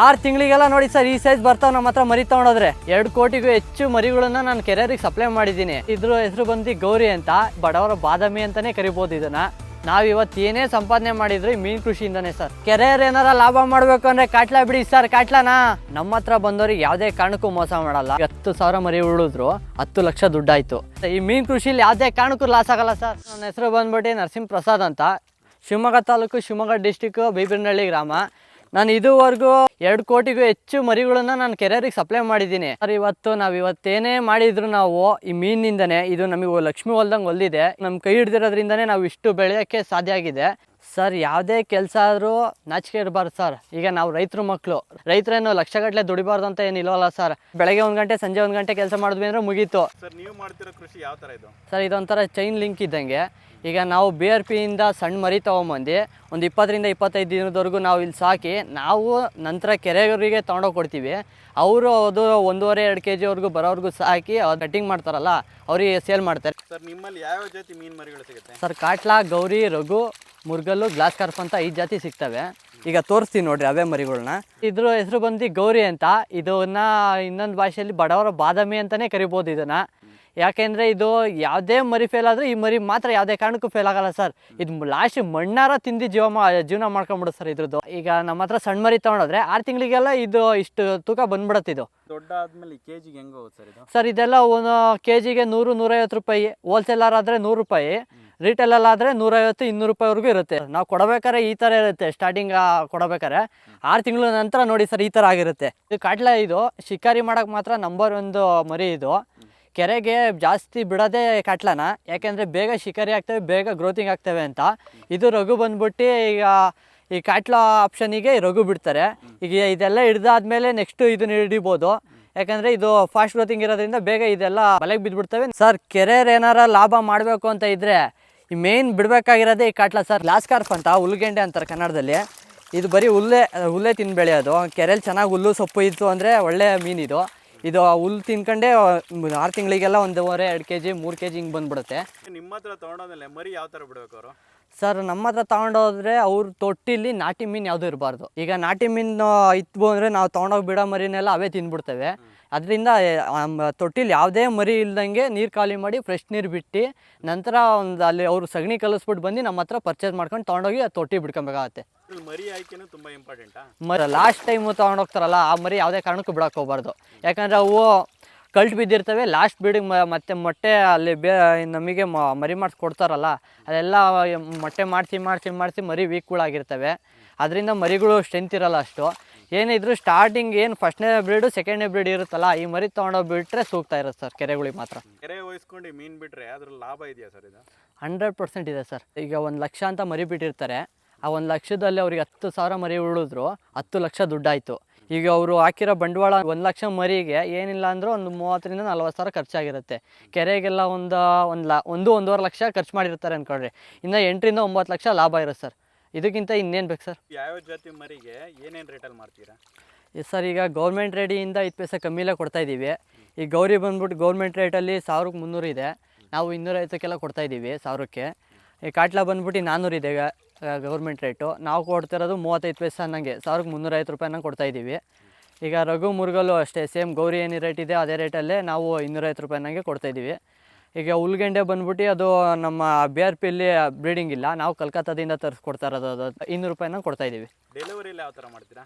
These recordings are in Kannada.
ಆರು ತಿಂಗಳಿಗೆಲ್ಲ ನೋಡಿ ಸರ್, ಈ ಸೈಜ್ ಬರ್ತಾವ ನಮ್ಮ ಹತ್ರ ಮರಿ ತಗೊಂಡೋದ್ರೆ. ಎರಡು ಕೋಟಿಗೂ ಹೆಚ್ಚು ಮರಿಗಳನ್ನ ನಾನು ಕೆರೆಯರಿಗೆ ಸಪ್ಲೈ ಮಾಡಿದ್ದೀನಿ. ಇದ್ರ ಹೆಸರು ಬಂದು ಗೌರಿ ಅಂತ. ಬಡವರ ಬಾದಾಮಿ ಅಂತಾನೆ ಕರಿಬೋದು ಇದನ್ನ. ನಾವ್ ಇವತ್ತು ಏನೇ ಸಂಪಾದನೆ ಮಾಡಿದ್ರು ಮೀನ್ ಕೃಷಿಯಿಂದಾನೆ ಸರ್. ಕೆರೆಯರ್ ಏನಾರ ಲಾಭ ಮಾಡ್ಬೇಕು ಅಂದ್ರೆ ಕಾಟ್ಲಾ ಬಿಡಿ ಸರ್, ಕಾಟ್ಲಾನಾ? ನಮ್ಮ ಹತ್ರ ಬಂದವ್ರಿಗೆ ಯಾವುದೇ ಕಾರಣಕ್ಕೂ ಮೋಸ ಮಾಡಲ್ಲ. ಹತ್ತು ಸಾವಿರ ಮರಿ ಉಳಿದ್ರು, ಹತ್ತು ಲಕ್ಷ ದುಡ್ಡಾಯ್ತು. ಈ ಮೀನ್ ಕೃಷಿಲಿ ಯಾವುದೇ ಕಾರಣಕ್ಕೂ ಲಾಸ್ ಆಗಲ್ಲ ಸರ್. ನನ್ನ ಹೆಸರು ಬಂದ್ಬಿಟ್ಟು ನರಸಿಂಹ ಪ್ರಸಾದ್ ಅಂತ. ಶಿವಮೊಗ್ಗ ತಾಲೂಕು ಶಿವಮೊಗ್ಗ ಡಿಸ್ಟಿಕ್ ಬೀಬರ್ನಹಳ್ಳಿ ಗ್ರಾಮ. ನಾನು ಇದುವರೆಗೂ ಎರಡು ಕೋಟಿಗೂ ಹೆಚ್ಚು ಮರಿಗಳನ್ನ ನಾನು ಕೆರೆಯರಿಗೆ ಸಪ್ಲೈ ಮಾಡಿದ್ದೀನಿ. ಸರ್ ಇವತ್ತು ನಾವು ಇವತ್ತೇನೇ ಮಾಡಿದ್ರು ನಾವು ಈ ಮೀನಿಂದನೇ ಇದು ನಮಗೆ ಲಕ್ಷ್ಮಿ ಹೊಲ್ದಂಗೆ ಹೊಲ್ದಿದೆ. ನಮ್ಮ ಕೈ ಹಿಡ್ದಿರೋದ್ರಿಂದನೇ ನಾವು ಇಷ್ಟು ಬೆಳೆಯೋಕ್ಕೆ ಸಾಧ್ಯ ಆಗಿದೆ. ಸರ್ ಯಾವುದೇ ಕೆಲಸ ಆದರೂ ನಾಚಿಕೆ ಇರಬಾರ್ದು ಸರ್. ಈಗ ನಾವು ರೈತರು ಮಕ್ಕಳು ರೈತರೇನು ಲಕ್ಷಗಟ್ಟಲೆ ದುಡಿಬಾರ್ದು ಅಂತ ಏನಿಲ್ವಲ್ಲ ಸರ್. ಬೆಳಗ್ಗೆ ಒಂದು ಗಂಟೆ ಸಂಜೆ ಒಂದು ಗಂಟೆ ಕೆಲಸ ಮಾಡಿದ್ವಿ ಅಂದರೆ ಮುಗೀತು. ಸರ್ ನೀವು ಮಾಡ್ತಿರೋ ಕೃಷಿ ಯಾವ ಥರ ಇದು? ಸರ್ ಇದೊಂಥರ ಚೈನ್ ಲಿಂಕ್ ಇದ್ದಂಗೆ. ಈಗ ನಾವು ಬಿ ಆರ್ ಪಿಯಿಂದ ಸಣ್ಣ ಮರಿ ತೊಗೊಂಬಂದು ಒಂದು ಇಪ್ಪತ್ತರಿಂದ ಇಪ್ಪತ್ತೈದು ದಿನದವರೆಗೂ ನಾವು ಇಲ್ಲಿ ಸಾಕಿ ನಾವು ನಂತರ ಕೆರೆಯವರಿಗೆ ತೊಗೊಂಡೋಗಿ ಕೊಡ್ತೀವಿ. ಅವರು ಅದು ಒಂದೂವರೆ ಎರಡು ಕೆ ಜಿವರೆಗೂ ಬರೋವರೆಗೂ ಸಾಕಿ ಕಟ್ಟಿಂಗ್ ಮಾಡ್ತಾರಲ್ಲ ಅವರಿಗೆ ಸೇಲ್ ಮಾಡ್ತಾರೆ. ಸರ್ ನಿಮ್ಮಲ್ಲಿ ಯಾವ ಜಾತಿ ಮೀನು ಮರಿಗಳು ಸಿಗುತ್ತೆ? ಸರ್ ಕಾಟ್ಲಾ ಗೌರಿ ರಘು ಮುರ್ಗಲ್ಲು ಗ್ಲಾಸ್ ಕಾರ್ಪ್ ಅಂತ ಐದು ಜಾತಿ ಸಿಗ್ತವೆ. ಈಗ ತೋರಿಸ್ತೀನಿ ನೋಡ್ರಿ ಅವೇ ಮರಿಗಳನ್ನ ಇದ್ರ ಹೆಸರು ಬಂದು ಗೌರಿ ಅಂತ. ಇದನ್ನ ಇನ್ನೊಂದು ಭಾಷೆಯಲ್ಲಿ ಬಡವರ ಬಾದಾಮಿ ಅಂತಾನೆ ಕರಿಬೋದು ಇದನ್ನ. ಯಾಕೆಂದ್ರೆ ಇದು ಯಾವುದೇ ಮರಿ ಫೇಲ್ ಆದ್ರೆ ಈ ಮರಿ ಮಾತ್ರ ಯಾವುದೇ ಕಾರಣಕ್ಕೂ ಫೇಲ್ ಆಗಲ್ಲ ಸರ್ ಇದು ಲಾಸ್ಟ್ ಮಣ್ಣಾರ ತಿಂದು ಜೀವ ಮಾ ಜೀವನ ಮಾಡ್ಕೊಂಬಿಡುತ್ತೆ ಸರ್ ಇದ್ರದ್ದು. ಈಗ ನಮ್ಮ ಹತ್ರ ಸಣ್ಣ ಮರಿ ತೊಗೊಂಡೋದ್ರೆ ಆರು ತಿಂಗಳಿಗೆಲ್ಲ ಇದು ಇಷ್ಟು ತೂಕ ಬಂದ್ಬಿಡತ್ತೆ ಇದು. ದೊಡ್ಡ ಆದ್ಮೇಲೆ ಕೆ ಜಿಗೆ ಹೆಂಗೆ ಹೋಗುತ್ತೆ ಸರ್ ಇದು? ಸರ್ ಇದೆಲ್ಲ ಒಂದು ಕೆ ಜಿಗೆ ನೂರು ನೂರೈವತ್ತು ರೂಪಾಯಿ. ಹೋಲ್ಸೇಲರ್ ಆದರೆ ನೂರು ರೂಪಾಯಿ. ರಿಟೇಲಲ್ಲಿ ಆದರೆ ನೂರೈವತ್ತು ಇನ್ನೂರು ರೂಪಾಯಿವರೆಗೂ ಇರುತ್ತೆ. ನಾವು ಕೊಡಬೇಕಾದ್ರೆ ಈ ಥರ ಇರುತ್ತೆ ಸ್ಟಾರ್ಟಿಂಗ್ ಕೊಡಬೇಕಾದ್ರೆ. ಆರು ತಿಂಗಳ ನಂತರ ನೋಡಿ ಸರ್ ಈ ಥರ ಆಗಿರುತ್ತೆ. ಇದು ಕಾಟ್ಲ ಇದು ಶಿಕಾರಿ ಮಾಡೋಕೆ ಮಾತ್ರ ನಂಬರ್ ಒಂದು ಮರಿ ಇದು. ಕೆರೆಗೆ ಜಾಸ್ತಿ ಬಿಡೋದೇ ಕಟ್ಲನ? ಯಾಕೆಂದರೆ ಬೇಗ ಶಿಕಾರಿ ಆಗ್ತವೆ, ಬೇಗ ಗ್ರೋತಿಂಗ್ ಆಗ್ತವೆ ಅಂತ. ಇದು ರಘು ಬಂದ್ಬಿಟ್ಟು ಈಗ ಈ ಕಾಟ್ಲ ಆಪ್ಷನಿಗೆ ರಘು ಬಿಡ್ತಾರೆ. ಈಗ ಇದೆಲ್ಲ ಹಿಡ್ದಾದ್ಮೇಲೆ ನೆಕ್ಸ್ಟ್ ಇದನ್ನ ಹಿಡಿಬೋದು. ಯಾಕಂದ್ರೆ ಇದು ಫಾಸ್ಟ್ ಗ್ರೋತಿಂಗ್ ಇರೋದ್ರಿಂದ ಬೇಗ ಇದೆಲ್ಲ ಬಲೆಗೆ ಬಿದ್ದುಬಿಡ್ತವೆ ಸರ್ ಏನಾರ ಲಾಭ ಮಾಡಬೇಕು ಅಂತ ಇದ್ರೆ ಈ ಮೇನ್ ಬಿಡಬೇಕಾಗಿರೋದೇ ಈ ಕಾಟ್ಲ ಸರ್ ಲಾಸ್ ಕಾರ್ಪ್ ಅಂತ ಹುಲ್ಗೆಂಡೆ ಅಂತಾರೆ ಕನ್ನಡದಲ್ಲಿ. ಇದು ಬರೀ ಹುಲ್ಲೆ ಹುಲ್ಲೆ ತಿಂದು ಬೆಳೆಯೋದು ಕೆರೆಯಲ್ಲಿ ಚೆನ್ನಾಗಿ ಹುಲ್ಲು ಸೊಪ್ಪು ಇತ್ತು ಅಂದರೆ ಒಳ್ಳೆ ಮೀನು ಇದು ಹುಲ್ ತಿನ್ಕೊಂಡೆ ಆರು ತಿಂಗಳಿಗೆಲ್ಲ ಒಂದೂವರೆ ಎರಡು ಕೆ ಜಿ ಮೂರು ಕೆ ಜಿ ಹಿಂಗೆ ಬಂದ್ಬಿಡುತ್ತೆ. ನಿಮ್ಮ ಹತ್ರ ತೊಗೊಂಡೋದ್ಮೇಲೆ ಮರಿ ಯಾವ ಥರ ಬಿಡಬೇಕು ಅವರು? ಸರ್ ನಮ್ಮ ಹತ್ರ ತಗೊಂಡೋದ್ರೆ ಅವ್ರ ತೊಟ್ಟಿಲಿ ನಾಟಿ ಮೀನು ಯಾವುದೂ ಇರಬಾರ್ದು. ಈಗ ನಾಟಿ ಮೀನು ಇತ್ತು ಅಂದರೆ ನಾವು ತೊಗೊಂಡೋಗಿ ಬಿಡೋ ಮರಿನೆಲ್ಲ ಅವೇ ತಿಂದ್ಬಿಡ್ತವೆ ಅದರಿಂದ ತೊಟ್ಟಿಲಿ ಯಾವುದೇ ಮರಿ ಇಲ್ದಂಗೆ ನೀರು ಖಾಲಿ ಮಾಡಿ ಫ್ರೆಶ್ ನೀರು ಬಿಟ್ಟು ನಂತರ ಒಂದು ಅಲ್ಲಿ ಅವರು ಸಗಣಿ ಕಲಿಸ್ಬಿಟ್ಟು ಬಂದು ನಮ್ಮ ಹತ್ರ ಪರ್ಚೇಸ್ ಮಾಡ್ಕೊಂಡು ತೊಗೊಂಡೋಗಿ ಆ ತೊಟ್ಟಿ ಬಿಡ್ಕೊಬೇಕಾಗತ್ತೆ ಮರಿ ಆಯ್ಕೆನೂ ತುಂಬ ಇಂಪಾರ್ಟೆಂಟ್ ಮರ ಲಾಸ್ಟ್ ಟೈಮು ತೊಗೊಂಡೋಗ್ತಾರಲ್ಲ ಆ ಮರಿ ಯಾವುದೇ ಕಾರಣಕ್ಕೂ ಬಿಡಕ್ಕೆ ಹೋಗ್ಬಾರ್ದು. ಯಾಕಂದರೆ ಅವು ಕಲ್ಟ್ ಬಿದ್ದಿರ್ತವೆ ಲಾಸ್ಟ್ ಬೀಡಿಗೆ ಮತ್ತೆ ಮೊಟ್ಟೆ ಅಲ್ಲಿ ಬೇ ನಮಗೆ ಮ- ಮರಿ ಮಾಡಿಸಿ ಕೊಡ್ತಾರಲ್ಲ ಅದೆಲ್ಲ ಮೊಟ್ಟೆ ಮಾಡಿಸಿ ಮಾಡಿಸಿ ಮಾಡಿಸಿ ಮರಿ ವೀಕ್ಗಳಾಗಿರ್ತವೆ ಅದರಿಂದ ಮರಿಗಳು ಸ್ಟ್ರೆಂತ್ ಇರಲ್ಲ ಅಷ್ಟು. ಏನಿದ್ರು ಸ್ಟಾರ್ಟಿಂಗ್ ಏನು ಫಸ್ಟ್ನೇ ಬ್ರೀಡು ಸೆಕೆಂಡ್ನೇ ಬ್ರೀಡ್ ಇರುತ್ತಲ್ಲ ಈ ಮರಿ ತೊಗೊಂಡೋಗಿ ಬಿಟ್ಟರೆ ಸೂಕ್ತ ಇರುತ್ತೆ ಸರ್ ಕೆರೆಗಳಿಗೆ ಮಾತ್ರ. ಕೆರೆ ವಹಿಸ್ಕೊಂಡು ಮೀನು ಬಿಟ್ಟರೆ ಅದ್ರ ಲಾಭ ಇದೆಯಾ ಸರ್ ಇದು? ಹಂಡ್ರೆಡ್ ಪರ್ಸೆಂಟ್ ಇದೆ ಸರ್ ಈಗ ಒಂದು ಲಕ್ಷ ಅಂತ ಮರಿ ಬಿಟ್ಟಿರ್ತಾರೆ ಆ ಒಂದು ಲಕ್ಷದಲ್ಲಿ ಅವ್ರಿಗೆ ಹತ್ತು ಸಾವಿರ ಮರಿ ಉಳಿದ್ರು ಹತ್ತು ಲಕ್ಷ ದುಡ್ಡಾಯಿತು. ಈಗ ಅವರು ಹಾಕಿರೋ ಬಂಡವಾಳ ಒಂದು ಲಕ್ಷ ಮರಿಗೆ ಏನಿಲ್ಲ ಅಂದರೂ ಒಂದು ಮೂವತ್ತರಿಂದ ನಲ್ವತ್ತು ಸಾವಿರ ಖರ್ಚಾಗಿರುತ್ತೆ. ಕೆರೆಗೆಲ್ಲ ಒಂದು ಒಂದು ಲಾ ಒಂದು ಒಂದೂವರೆ ಲಕ್ಷ ಖರ್ಚು ಮಾಡಿರ್ತಾರೆ ಅಂದ್ಕೊಳ್ರಿ ಇನ್ನು ಎಂಟರಿಂದ ಒಂಬತ್ತು ಲಕ್ಷ ಲಾಭ ಇರುತ್ತೆ ಸರ್ ಇದಕ್ಕಿಂತ ಇನ್ನೇನು ಬೇಕು ಸರ್? ಯಾವ ಜಾತಿ ಮರಿಗೆ ಏನೇನು ರೇಟಲ್ಲಿ ಮಾಡ್ತೀರಾ ಎಸ್ ಸರ್ ಈಗ ಗೌರ್ಮೆಂಟ್ ರೇಟಿಂದ ಐದು ಪೈಸೆ ಕಮ್ಮಿಲೇ ಕೊಡ್ತಾ ಇದ್ದೀವಿ ಈ ಗೌರಿ ಬಂದ್ಬಿಟ್ಟು ಗೌರ್ಮೆಂಟ್ ರೇಟಲ್ಲಿ ಸಾವಿರಕ್ಕೆ ಮುನ್ನೂರು ಇದೆ. ನಾವು ಇನ್ನೂರೈವತ್ತಕ್ಕೆಲ್ಲ ಕೊಡ್ತಾ ಇದ್ದೀವಿ ಸಾವಿರಕ್ಕೆ. ಈ ಕಾಟ್ಲಾ ಬಂದ್ಬಿಟ್ಟು ನಾನ್ನೂರು ಇದೆ ಗೌರ್ಮೆಂಟ್ ರೇಟು ನಾವು ಕೊಡ್ತಿರೋದು ಮೂವತ್ತೈದು ಪೈಸೆ ಅನ್ನಂಗೆ ಸಾವಿರಕ್ಕೆ ಮುನ್ನೂರೈವತ್ತು ರೂಪಾಯಿನ ಕೊಡ್ತಾ ಇದ್ದೀವಿ ಈಗ ರಘು ಮುರುಗಲು ಅಷ್ಟೇ ಸೇಮ್ ಗೌರಿ ಏನು ರೇಟ್ ಇದೆ ಅದೇ ರೇಟಲ್ಲೇ ನಾವು ಇನ್ನೂರೈವತ್ತು ರೂಪಾಯಿನಂಗೆ ಕೊಡ್ತಾ ಇದ್ದೀವಿ ಈಗ ಉಲ್ಗೆಂಡೆ ಬಂದ್ಬಿಟ್ಟು ಅದು ನಮ್ಮ ಬಿ ಆರ್ ಪಿಯಲ್ಲಿ ಬ್ರೀಡಿಂಗ್ ಇಲ್ಲ. ನಾವು ಕಲ್ಕತ್ತಾದಿಂದ ತರಿಸ್ಕೊಡ್ತಾ ಇರೋದು ಅದು. ಇನ್ನೂರು ರೂಪಾಯಿನ ಕೊಡ್ತಾ ಇದ್ದೀವಿ. ಡೆಲಿವರಿ ಯಾವ ಥರ ಮಾಡ್ತೀರಾ?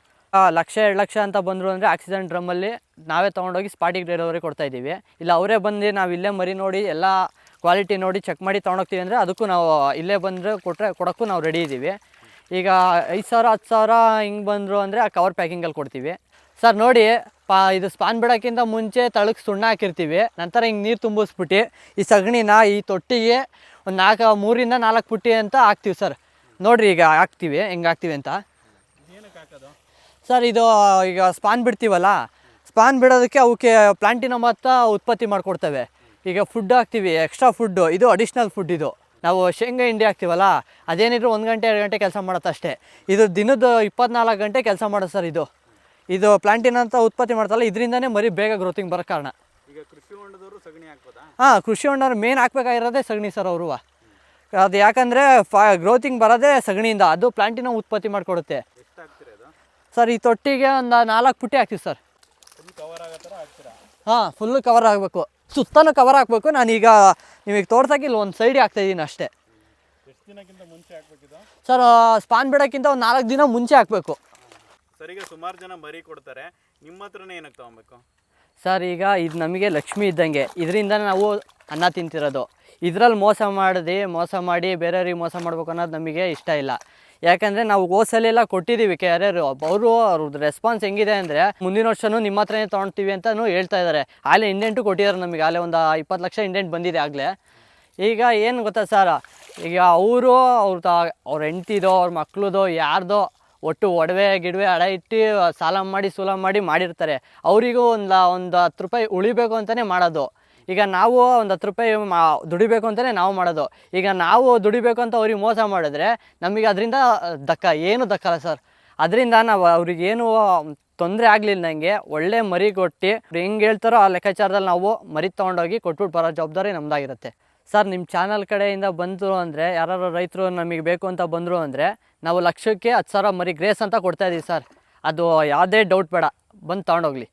ಲಕ್ಷ ಎರಡು ಲಕ್ಷ ಅಂತ ಬಂದರು ಅಂದರೆ ಆಕ್ಸಿಡೆಂಟ್ ಡ್ರಮ್ಮಲ್ಲಿ ನಾವೇ ತೊಗೊಂಡೋಗಿ ಸ್ಪಾಟಿಗೆ ಡೆಲಿವರಿ ಕೊಡ್ತಾ ಇದ್ದೀವಿ. ಇಲ್ಲ ಅವರೇ ಬಂದು ನಾವು ಇಲ್ಲೇ ಮರಿ ನೋಡಿ ಎಲ್ಲ ಕ್ವಾಲಿಟಿ ನೋಡಿ ಚೆಕ್ ಮಾಡಿ ತೊಗೊಂಡೋಗ್ತೀವಿ ಅಂದರೆ ಅದಕ್ಕೂ ನಾವು ಇಲ್ಲೇ ಬಂದರೆ ಕೊಟ್ಟರೆ ಕೊಡೋಕ್ಕೂ ನಾವು ರೆಡಿ ಇದ್ದೀವಿ. ಈಗ ಐದು ಸಾವಿರ ಹತ್ತು ಸಾವಿರ ಹಿಂಗೆ ಬಂದರು ಅಂದರೆ ಆ ಕವರ್ ಪ್ಯಾಕಿಂಗಲ್ಲಿ ಕೊಡ್ತೀವಿ. ಸರ್ ನೋಡಿ ಪಾ ಇದು ಸ್ಪಾನ್ ಬಿಡೋಕ್ಕಿಂತ ಮುಂಚೆ ತಳಕ್ಕೆ ಸುಣ್ಣ ಹಾಕಿರ್ತೀವಿ. ನಂತರ ಹಿಂಗೆ ನೀರು ತುಂಬಿಸ್ಬಿಟ್ಟು ಈ ಸಗಣಿನ ಈ ತೊಟ್ಟಿಗೆ ಒಂದು ನಾಲ್ಕು ಮೂರಿಂದ ನಾಲ್ಕು ಪುಟ್ಟಿ ಅಂತ ಹಾಕ್ತೀವಿ ಸರ್. ನೋಡಿರಿ ಈಗ ಹಾಕ್ತೀವಿ ಹೆಂಗೆ ಹಾಕ್ತೀವಿ ಅಂತ. ಸರ್ ಇದು ಈಗ ಸ್ಪಾನ್ ಬಿಡ್ತೀವಲ್ಲ ಸ್ಪಾನ್ ಬಿಡೋದಕ್ಕೆ ಅವಕ್ಕೆ ಪ್ಲಾಂಟಿನ ಮಾತ್ರ ಉತ್ಪತ್ತಿ ಮಾಡಿಕೊಡ್ತವೆ. ಈಗ ಫುಡ್ ಹಾಕ್ತೀವಿ ಎಕ್ಸ್ಟ್ರಾ ಫುಡ್ಡು ಇದು ಅಡಿಷ್ನಲ್ ಫುಡ್ ಇದು. ನಾವು ಶೇಂಗಾ ಹಿಂಡಿ ಹಾಕ್ತೀವಲ್ಲ ಅದೇನಿದ್ರು ಒಂದು ಗಂಟೆ ಎರಡು ಗಂಟೆ ಕೆಲಸ ಮಾಡುತ್ತಷ್ಟೇ. ಇದು ದಿನದ ಇಪ್ಪತ್ನಾಲ್ಕು ಗಂಟೆ ಕೆಲಸ ಮಾಡೋದು ಸರ್ ಇದು. ಇದು ಪ್ಲಾಂಟಿನ ಅಂತ ಉತ್ಪತ್ತಿ ಮಾಡ್ತಲ್ಲ ಇದರಿಂದನೇ ಮರಿ ಬೇಗ ಗ್ರೋತಿಂಗ್ ಬರೋ ಕಾರಣ. ಈಗ ಕೃಷಿ ಹೊಂಡದವರು ಸಗಣಿ ಹಾಕ್ಬೋದಾ? ಹಾಂ ಕೃಷಿ ಹೊಂಡವ್ರು ಮೇನ್ ಹಾಕ್ಬೇಕಾಗಿರೋದೇ ಸಗಣಿ ಸರ್ ಅವರು. ಅದು ಯಾಕಂದರೆ ಫಾ ಗ್ರೋತಿಂಗ್ ಬರೋದೇ ಸಗಣಿಯಿಂದ ಅದು ಪ್ಲಾಂಟಿನ ಉತ್ಪತ್ತಿ ಮಾಡಿಕೊಡುತ್ತೆ. ಸರ್ ಈ ತೊಟ್ಟಿಗೆ ಒಂದು ನಾಲ್ಕು ಪುಟ್ಟಿ ಹಾಕ್ತೀವಿ ಸರ್. ಫುಲ್ ಹಾಂ ಫುಲ್ಲು ಕವರ್ ಆಗಬೇಕು. ಸುತ್ತಲೂ ಕವರ್ ಹಾಕಬೇಕು. ನಾನೀಗ ನಿಮಗೆ ತೋರ್ಸಕ್ಕೆ ಇಲ್ಲಿ ಒಂದು ಹಾಕ್ತಾ ಹಾಕ್ತಾಯಿದ್ದೀನಿ ಅಷ್ಟೇ. ಸರ್ ಸ್ಪಾನ್ ಬಿಡೋಕ್ಕಿಂತ ಒಂದು ನಾಲ್ಕು ದಿನ ಮುಂಚೆ ಹಾಕಬೇಕು. ಸರ್ ಈಗ ಸುಮಾರು ಜನ ಮರಿ ಕೊಡ್ತಾರೆ. ನಿಮ್ಮ ಹತ್ರನೇ ಏನಕ್ಕೆ ತೊಗೊಬೇಕು? ಸರ್, ಈಗ ಇದು ನಮಗೆ ಲಕ್ಷ್ಮಿ ಇದ್ದಂಗೆ. ಇದರಿಂದ ನಾವು ಅನ್ನ ತಿಂತಿರೋದು. ಇದರಲ್ಲಿ ಮೋಸ ಮಾಡಿದೆ ಮೋಸ ಮಾಡಿ ಬೇರೆಯವ್ರಿಗೆ ಮೋಸ ಮಾಡ್ಬೇಕು ಅನ್ನೋದು ನಮಗೆ ಇಷ್ಟ ಇಲ್ಲ. ಯಾಕಂದರೆ ನಾವು ಹೋಸಲೆಲ್ಲ ಕೊಟ್ಟಿದ್ದೀವಿ ಯಾರ್ಯಾರು ಅವರು ಅವ್ರದ್ದು ರೆಸ್ಪಾನ್ಸ್ ಹೆಂಗಿದೆ ಅಂದರೆ, ಮುಂದಿನ ವರ್ಷವೂ ನಿಮ್ಮ ಹತ್ರನೇ ತೊಗೊಳ್ತೀವಿ ಅಂತಲೂ ಹೇಳ್ತಾ ಇದ್ದಾರೆ ಆಗಲೇ ಇಂಡೆಂಟು ಕೊಟ್ಟಿದ್ದಾರೆ ನಮಗೆ. ಆಗಲೇ ಒಂದು ಇಪ್ಪತ್ತು ಲಕ್ಷ ಇಂಡೆಂಟ್ ಬಂದಿದೆ ಆಗಲೇ. ಈಗ ಏನು ಗೊತ್ತಾ ಸರ್? ಈಗ ಅವರು ಅವ್ರ ತ ಅವ್ರ ಹೆಂಡ್ತಿದೋ, ಅವ್ರ ಮಕ್ಳದೋ, ಯಾರ್ದೋ ಒಟ್ಟು ಒಡವೆ, ಗಿಡವೆ, ಅಡ ಇಟ್ಟು ಸಾಲ ಮಾಡಿ, ಸೂಲ ಮಾಡಿ ಮಾಡಿರ್ತಾರೆ. ಅವರಿಗೂ ಒಂದು ಒಂದು ಹತ್ತು ರೂಪಾಯಿ ಉಳಿಬೇಕು ಅಂತಲೇ ಮಾಡೋದು. ಈಗ ನಾವು ಒಂದು ಹತ್ತು ರೂಪಾಯಿ ಮಾ, ದುಡಿಬೇಕು ಅಂತಲೇ ನಾವು ಮಾಡೋದು. ಈಗ ನಾವು ದುಡಿಬೇಕು ಅಂತ ಅವ್ರಿಗೆ ಮೋಸ ಮಾಡಿದ್ರೆ ನಮಗೆ ಅದರಿಂದ ದಕ್ಕ ಏನು ದಕ್ಕಲ್ಲ ಸರ್. ಅದರಿಂದ ನಾವು ಅವ್ರಿಗೇನು ತೊಂದರೆ ಆಗಲಿಲ್ಲದಂಗೆ ಒಳ್ಳೆ ಮರಿ ಕೊಟ್ಟು, ಹೆಂಗೆ ಹೇಳ್ತಾರೋ ಆ ಲೆಕ್ಕಾಚಾರದಲ್ಲಿ ನಾವು ಮರಿ ತೊಗೊಂಡೋಗಿ ಕೊಟ್ಬಿಟ್ಟು ಬರೋ ಜವಾಬ್ದಾರಿ ನಮ್ಮದಾಗಿರುತ್ತೆ ಸರ್ ನಿಮ್ಮ ಚಾನಲ್ ಕಡೆಯಿಂದ ಬಂದರು ಅಂದರೆ ಯಾರು ರೈತರು ನಮಗೆ ಬೇಕು ಅಂತ ಬಂದರು ಅಂದರೆ, ನಾವು ಲಕ್ಷಕ್ಕೆ ಹತ್ತು ಸಾವಿರ ಮರಿ ಗ್ರೇಸ್ ಅಂತ ಕೊಡ್ತಾ ಇದ್ದೀವಿ ಸರ್. ಅದು ಯಾವುದೇ ಡೌಟ್ ಬೇಡ. ಬಂದು ತೊಗೊಂಡೋಗ್ಲಿ.